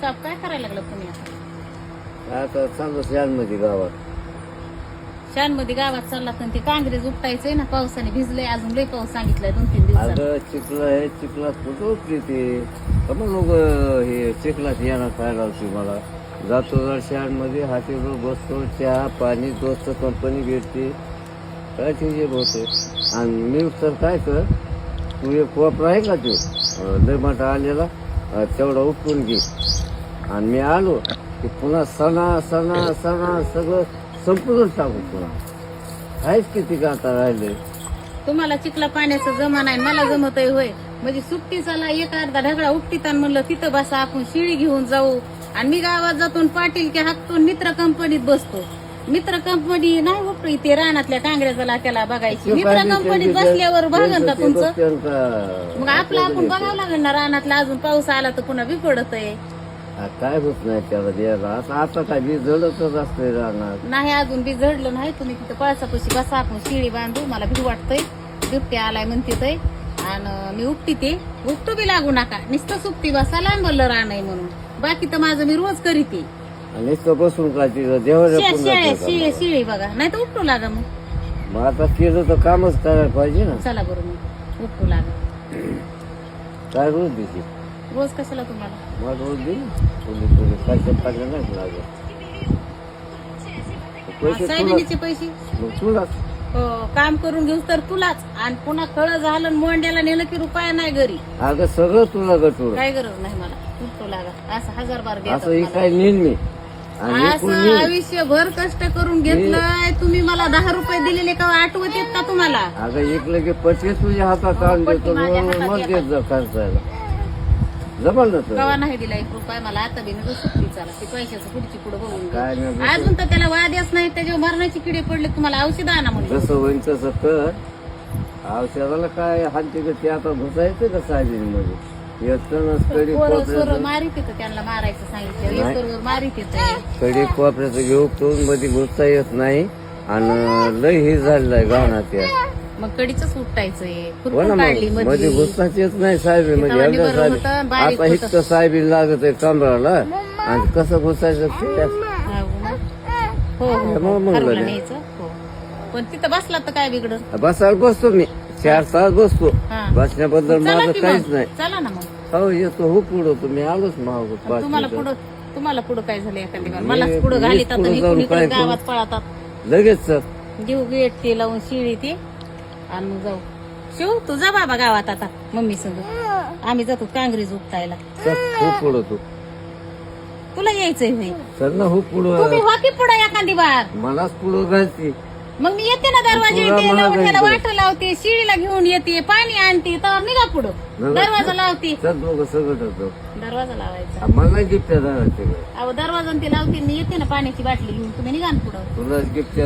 चाप काय करायला लागलं तुम्ही आता? चाललो शहरामध्ये गावात. शानमध्ये गावात चालला तर ते कांग्रेस उपटायचंय ना पावसाने भिजलंय अजून लय पाऊस सांगितलाय दोन तीन दिवसात. अगं चिखला आहे चिखलात कुठं उठली ते? कमल लोक हे चिखलात येणार खायला होती मला. जातो जर शहरामध्ये हातीवर बसतो चहा पाणी दोस्त कंपनी भेटते. काय ते होते आणि मी तर काय कर तू एक कोपरा आहे का तो? लय मोठा आलेला अं, तेवढा उपटून घे. आणि मी आलो की पुन्हा सणा सणा सणा सगळं संपूर्ण टाकू पुन्हा. आहेच किती का आता राहिले? तुम्हाला चिखला पाण्याचा जमा नाही मला जमत होय. म्हणजे सुट्टीचाला एक अर्धा ढगळा उपटीत आणि म्हणलं तिथं बसा आपण शिळी घेऊन जाऊ. आणि मी गावात जातो पाटील की हाकतून मित्र कंपनीत बसतो. मित्र कंपनी नाही उपटी ते रानातल्या कांग्रेसाला त्याला बघायची. मित्र कंपनीत बसल्यावर भागन का तुमचं? मग आपलं आपण बघावं लागेल ना रानातला अजून पाऊस आला तर पुन्हा बिपडत आहे काय होत नाही त्याला द्यायला आता आता काय बी जडतच असतंय राहणार नाही अजून बी जडलं नाही. तुम्ही तिथं पळसापाशी बसा आपण शिळी बांधू. मला भीती वाटतंय. बिबट्या आलाय म्हणते तय आणि मी उपटी ते. उपटू बी लागू नका. नुसतं सुट्टी बसा लांबलं राहणार म्हणून. बाकी तर माझं मी रोज करीते. आणि नुसतं बसून काय तिथं देवाच्या शिळी शिळी बघा. नाही तर उपटू लागा मग. मग आता केलं तर कामच करायला पाहिजे ना. चला बरं मग. उपटू लागा. काय रोज देते रोज कशाला तुम्हाला? रोज दे कोणी कोणी पैसे पाहिजे नाही लागत पैसे पैसे? मग तुलाच. हो, काम करून घेऊ तर तुलाच. आणि पुन्हा खळं झालं आणि मोंड्याला नेलं की रुपया नाही घरी. अगं सगळं तुला काय गरज नाही मला. लागा. असं हजार बार देतात असं ही मला. काय मी. आणि असं नेईन. आयुष्यभर कष्ट करून घेतलंय. तुम्ही मला दहा रुपये दिलेले का आठवत येत का तुम्हाला? अगं इकडे की पटके तुझ्या हातात आणून पटके देतो. मग मग. देत जा खर्चायला. ना कवा नाही दिला एक रुपया मला आता बी नको सुट्टी चाला ते पैशाचं पुढची पुढे बघून. काय नाही अजून तर त्याला वाद्याच नाही त्याच्यावर मरणाची किडे पडले तुम्हाला औषध आणा म्हणलं जसं होईल तसं कर. औषधाला काय हालते का ते आता घुसायचं का मध्ये कडी पोरं सोरं कोपऱ्याचं मारित येतं त्यांना मारायचं सांगितलं नाही. येतोर मारित येत. कडी कोपऱ्याचं घेऊ तो मध्ये घुसता येत नाही. आणि लय हे झालेलं आहे गावनात या मग कडीच उठायचंय. हो ना काढली मग मध्ये घुसताच येत नाही साहेब म्हणजे निबरं साहेब. आता लागत आहे कमराला आणि कसं घुसायचं ते? हो हो मग हो म्हणलं ठरवलं नाही. न्यायचं हो. पण तिथं बसला तर काय बिघडत? बसायला बसतो मी. चार तास बसतो. हा. बसण्याबद्दल चला माझं की काहीच मग. नाही. चला ना मग. हो येतो. हो पुढं तुम्ही आलोच महाग पाच तुम्हाला मिनिटं. पुढं तुम्हाला पुढं काय झालं एखादी बार मी- मला पुढं मीच घालीतात पुढं आणि जाऊन इकडून काय इकडे करू? गावात पळतात. लगेच सर. घेऊ गेट ते लावून शिळी ते. आणि मग जाऊ. शिव तू जा बाबा गावात आता मम्मी संग. आम्ही जातो कांग्रेस उपटायला सर हो पुढं तू. तुला यायचंय होय. ना हो पुढं. तुम्ही हो की पुढं एखादी बार. मलाच पुढं घालते मग मी येते ना दरवाजा तुला येते मला. वाट लावते शिळीला घेऊन येते पाणी आणते तर निघा पुढं. दरवाजा लावते. सर दोघं सगळं होतं दरवाजा लावायचा. मला गिफ्ट अहो दरवाजा ते लावते मी येते ना पाण्याची बाटली घेऊन. तुम्ही निघा ना पुढं. तुला गिफ्ट